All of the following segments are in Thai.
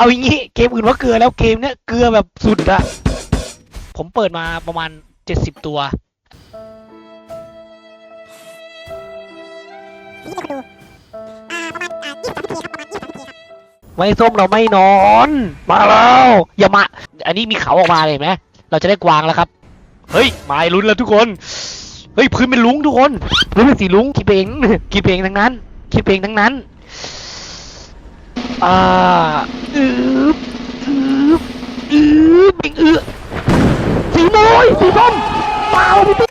เอาอย่างงี้เกมอื่นว่าเกลือแล้วเกมเนี้ยเกลือแบบสุดอะผมเปิดมาประมาณเจ็ดสิบตัวไว้ส้มเราไม่นอน มาแล้วอย่ามา อันนี้มีเขาออกมาเลยไหมเราจะได้กวางแล้วครับ เฮ้ยมาลุ้นแล้วทุกคนเฮ้ยพื้นเป็นลุงทุกคนพื้นเป็นสีลุงคิดเองคิดเองทั้งนั้นคิดเองทั้งนั้นอ่า อืบอืบอืบเองอือสีโมยสีส้มเปล่าพี่ปิ๊ก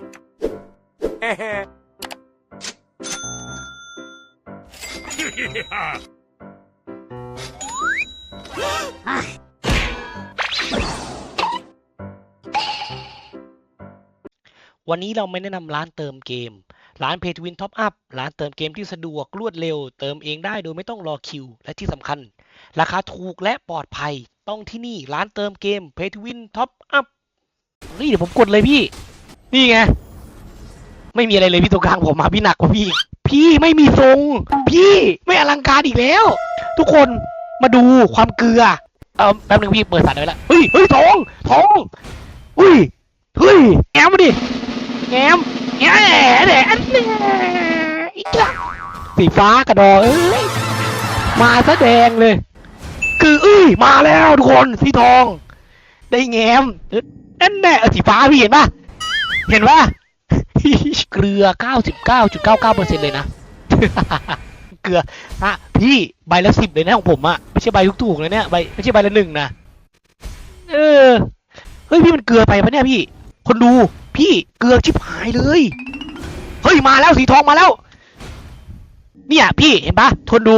วันนี้เราไม่แนะนำร้านเติมเกม ร้าน Pay to Win Top Up ร้านเติมเกมที่สะดวกรวดเร็ว เติมเองได้โดยไม่ต้องรอคิว และที่สำคัญ ราคาถูกและปลอดภัยต้องที่นี่ร้านเติมเกม Pay to Win Top Up นี่เดี๋ยวผมกดเลยพี่ นี่ไง ไม่มีอะไรเลยพี่ตัวกลางผมมาพี่หนักกว่าพี่ พี่ไม่มีทรง พี่ไม่อลังการอีกแล้ว ทุกคนมาดูความเกลือเออแป๊บนึงพี่เปิดสัตว์ไว้ละเฮ้ยเฮ้ยทองทองอุ้ยเฮ้ยแง้มมาดิแง้ม แง่แดดแน่อีกละสีฟ้ากระดอเอ้ยมาซะแดงเลย คือเอ้ยมาแล้วทุกคนสีทอง ได้แง้มนั่นแน่สีฟ้าพี่เห็นปะเห็นปะเกลือ 99.99%เลยนะ เกลืออะพี่ใบละสิบเลยนะของผมอะไม่ใช่ใบถูกๆเลยเนี่ยใบไม่ใช่ใบละหนึ่งนะ เออ เฮ้ยพี่มันเกลือไปปะเนี่ยพี่ คนดู พี่เกลือชิบหายเลย เฮ้ยมาแล้วสีทองมาแล้ว เนี่ยพี่เห็นปะทนดู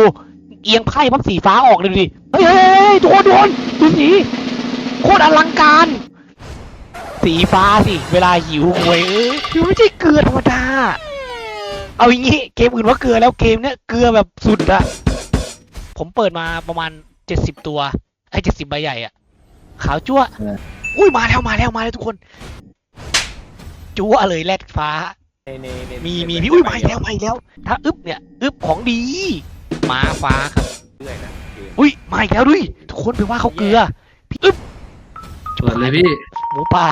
เอียงไพ่พับสีฟ้าออกเลยดูดิเฮ้ยเฮ้ยเฮ้ยทุกคนทุกคนดูสีโคตรอลังการ สีฟ้าสิเวลาหิวหวยเอ้ยคือไม่ใช่เกลือธรรมดาเอาอย่างงี้เกมอื่นว่าเกลือแล้วเกมเนี้ยเกลือแบบสุดอะผมเปิดมาประมาณเจ็ดสิบตัวไอ้เจ็ดสิบใบใหญ่อะขาวจั่วเอออุ้ยมาแล้วมาแล้วมาแล้วทุกคน จั่วเลยแรดฟ้า ในในในมีมีในพี่อุ้ยในมาอีกแล้วมาอีกแล้ว ถ้าอึบเนี่ยอึบของดีมาฟ้าครับ เรื่อยนะเกมอุ้ยมาอีกแล้วด้วยทุกคนไปว่าเขาเกลือพี่อึบเปิดเลยพี่ หมูป่า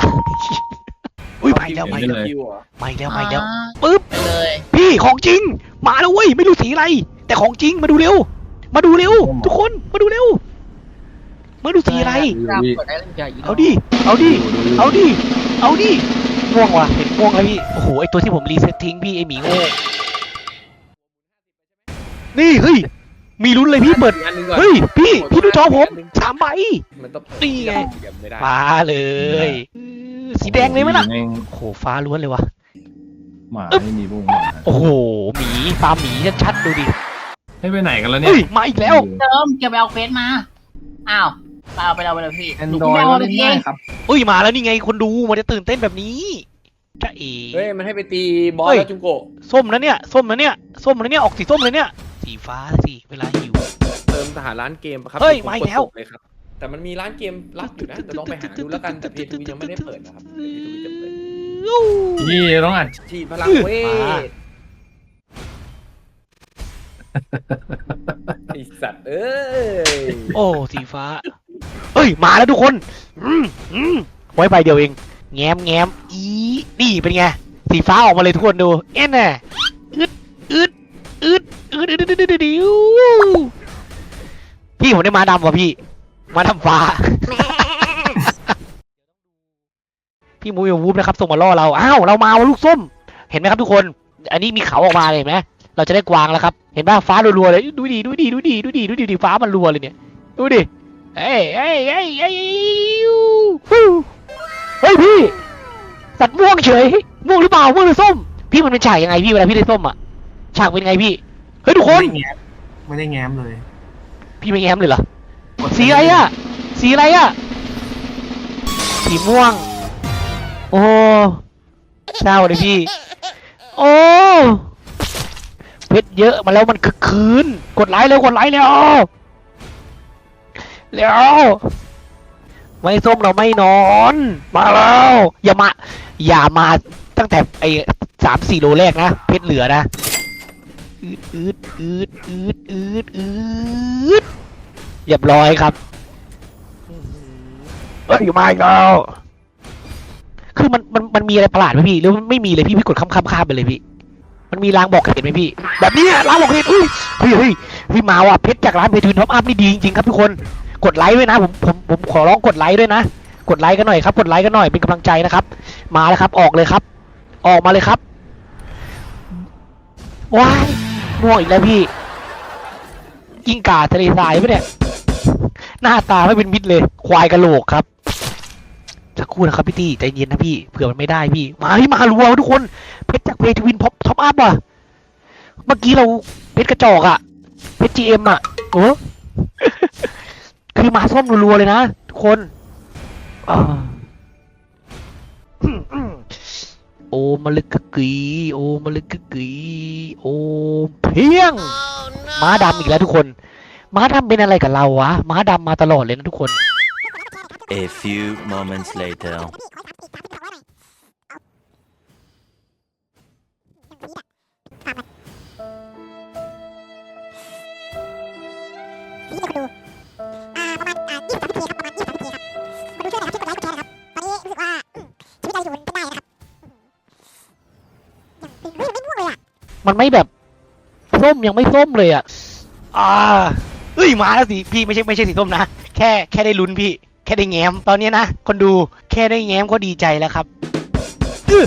อุ้ยมาอีกแล้วมาอีกเห็แล้วนเลยคิวเหรอมาอีกแล้วมาอีกแล้วอ่าปึ๊บ ไปเลยพี่ของจริงมาแล้วเว้ยไม่รู้สีอะไร แต่ของจริงมาดูเร็ว มาดูเร็ว ทุกคนมาดูเร็ว มาดูสีอะไรกล้ากดได้เลยใหญ่อีกเอาดิเอาดิเอาดิเอาดิ ม่วงว่ะเห็นม่วงแล้วพี่ โอ้โห ไอตัวที่ผมรีเซ็ตทิ้งพี่ไอหมีโง่ นี่เฮ้ย มีลุ้นเลยพี่เปิดอีกอันหนึงก่อนเฮ้ย พี่ พี่ดูจอผมสามใบ มันต้องนี่ไงเก็บไม่ได้ฟ้าเลยอื้อสีแดงเลยไหมล่ะแม่งโอ้โห ฟ้าล้วนเลยว่ะ หมาไม่มีบุ้งหมาโอ้โห หมีฟาร์มหมีชัดๆดูดิ ให้ไปไหนกันแล้วเนี่เฮ้ยยมาอีกแล้วเติมเก็บไปเอาเฟซมา อ้าวไป เอาไปเอาไปเลยพี่แอนหนูดรอยไม่เอาก็เลเล่ยนพี่ได้ครับเอ้ยมาแล้วนี่ไงคนดูมันจะตื่นเต้นแบบนี้จ้าเอ๋เฮ้ยมันให้ไปตีบอสเฮ้ยแล้วจุงโกะส้มนะเนี่ยส้มนะเนี่ยส้มนะเนี่ยออกสีส้มเลยเนี่ย สีฟ้าสิเวลาหิว เติมทหารร้านเกมปะครับเฮ้ยผมาอีกดแล้วส่งเลยครับแต่มันมีร้านเกมรับอยู่นะแต่ลองไปหาดูแล้วกันแต่พีทูยังไม่ได้เปิดนะครับพีทูจะเปิดพี่ต้องอัดฉีดพลังเวมาทไอสัตว์เอ้ยโอ้สีฟ้า เฮ้ย มาแล้วทุกคน อืมอืมไว้ใบเดียวเอง แง้มแง้มอีนี่เป็นไง สีฟ้าออกมาเลยทุกคนดู เอ็นน่ะอึดอึดอึดอึดอึดอึดอึดพี่ผมได้มาดำว่ะพี่ มาดำฟ้า พี่มูยวูฟนะครับส่งมาล่อเรา อ้าว เรามาว่าลูกส้ม เห็นไหมครับทุกคน อันนี้มีเขาออกมาเลยไหมเราจะได้กวางแล้วครับ เห็นไหมฟ้ารัวๆเลย ดูดีดูดีดูดีดูดีดูดีฟ้ามันรัวเลยเนี่ย ดูดิ เอ้ยเอ้ยเอ้ยเอ้ยฮู้เฮ้ยพี่ สัตว์ม่วงเฉย ม่วงหรือเปล่า ม่วงหรือส้ม พี่มันเป็นฉากยังไงพี่เวลาพี่ได้ส้มอะ ฉากเป็นไงพี่ เฮ้ยทุกคน ไม่ได้แง้มไม่ได้แง้มเลยพี่ไม่แง้มเลยเหรอสีอะไรอะ สีอะไรอะ สีม่วง โอ้เศร้าเลยพี่ โอ้เพชรเยอะมาแล้วมันคึกคืน กดไลค์เร็วกดไลค์เร็ว เร็วไม่ส้มเราไม่นอน มาแล้วอย่ามา อย่ามาตั้งแต่ไอ้สามสี่โลแรกนะ เพชรเหลือนะอืดอืดอืดอืดอืดอืดเรียบร้อยครับเอ้ยมาอีกแล้วคือมันมันมันมีอะไรประหลาดไหมพี่หรือมันไม่มีเลยพี่พี่กดข้ามข้ามข้ามไปเลยพี่ มันมีรางบอกเหตุไหมพี่ แบบนี้รางบอกเหตุอุ้ยเฮ้ยเฮ้ยพี่มาว่ะเพชรจากร้านเพชรทูนท็อปอัพนี่ดีจริงๆครับทุกคน กดไลค์ด้วยนะผมผมผมขอร้องกดไลค์ด้วยนะ กดไลค์กันหน่อยครับ กดไลค์กันหน่อยเป็นกำลังใจนะครับ มาแล้วครับ ออกเลยครับ ออกมาเลยครับว้ายม่วงอีกแล้วพี่กิ้งก่าทะเลทรายปะเนี่ย หน้าตาไม่เป็นมิตรเลย ควายกระโหลกครับสักครู่นะครับพี่ตี้ใจเย็นนะพี่เผื่อมันไม่ได้พี่ มาที่มารัวทุกคนเพชรจากเพทวินพ็อปท็อปอัพว่ะเมื่อกี้เราเพชรกระจอกอะเพชรจีเอ็มอะโอ้ คือมาส้มรัวๆเลยนะทุกคนอ่าโอมาลึกกะกีโอมาลึกกะกีโอเพียง ม้าดำอีกแล้วทุกคน ม้าดำเป็นอะไรกับเราวะ ม้าดำมาตลอดเลยนะทุกคน A few moments later. มันไม่แบบส้มยังไม่ส้มเลยอะอ่าเอ้ยมาแล้วสิพี่ไม่ใช่ไม่ใช่สีส้มนะ แค่แค่ได้ลุ้นพี่ แค่ได้แง้ม ตอนเนี้ยนะ คนดูแค่ได้แง้มก็ดีใจแล้วครับอื้อ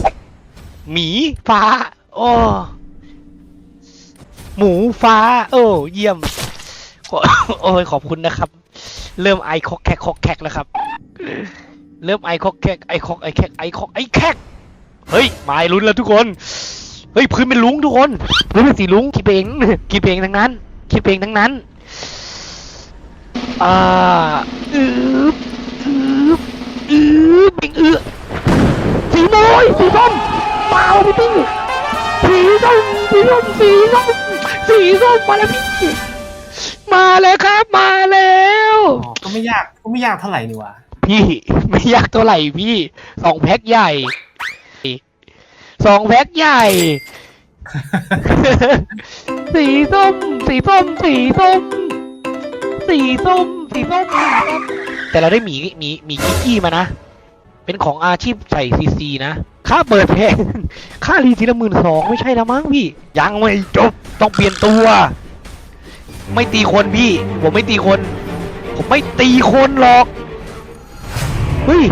หมีฟ้า โอ้หมูฟ้า โอ้เยี่ยมขอโอ้ยขอบคุณนะครับ เริ่มไอคอกแคกคอกแคกแล้วครับ เริ่มไอคอกแคกไอคอกไอแคกไอคอกไอแคกเฮ้ยมาลุ้นแล้วทุกคน เฮ้ยพื้นเป็นลุงทุกคนพื้นเป็นสีลุงคิดเองคิดเองทั้งนั้นคิดเองทั้งนั้นอ่าอืบอืบอืบปิงอือสีโมยสีส้มเปล่าพี่ตี้สีส้มสีส้มสีส้มสีส้มมาแล้วพี่มาแล้วครับมาแล้วอ๋อก็ไม่ยากก็ไม่ยากเท่าไหร่นี่หวะพี่ไม่ยากเท่าไหร่พี่สองแพ็คใหญ่ สองแพ็คใหญ่ สีส้ม สีส้ม สีส้ม สีส้ม สีส้มสีส้มแต่เราได้หมีหมีหมีกิกกี้มานะ เป็นของอาชีพใส่ซีซีนะ ค่าเปิดเพลงค่ารีทีละหมื่นสองไม่ใช่แล้วมั้งพี่ ยังไม่จบ ต้องเปลี่ยนตัว ไม่ตีคนพี่ ผมไม่ตีคน ผมไม่ตีคนหรอก เฮ้ย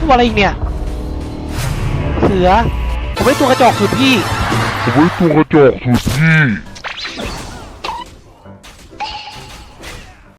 ตัวอะไรอีกเนี่ย เสือ ผมไม่ตัวกระจอกสุดพี่ ผมไม่ตัวกระจอกสุดพี่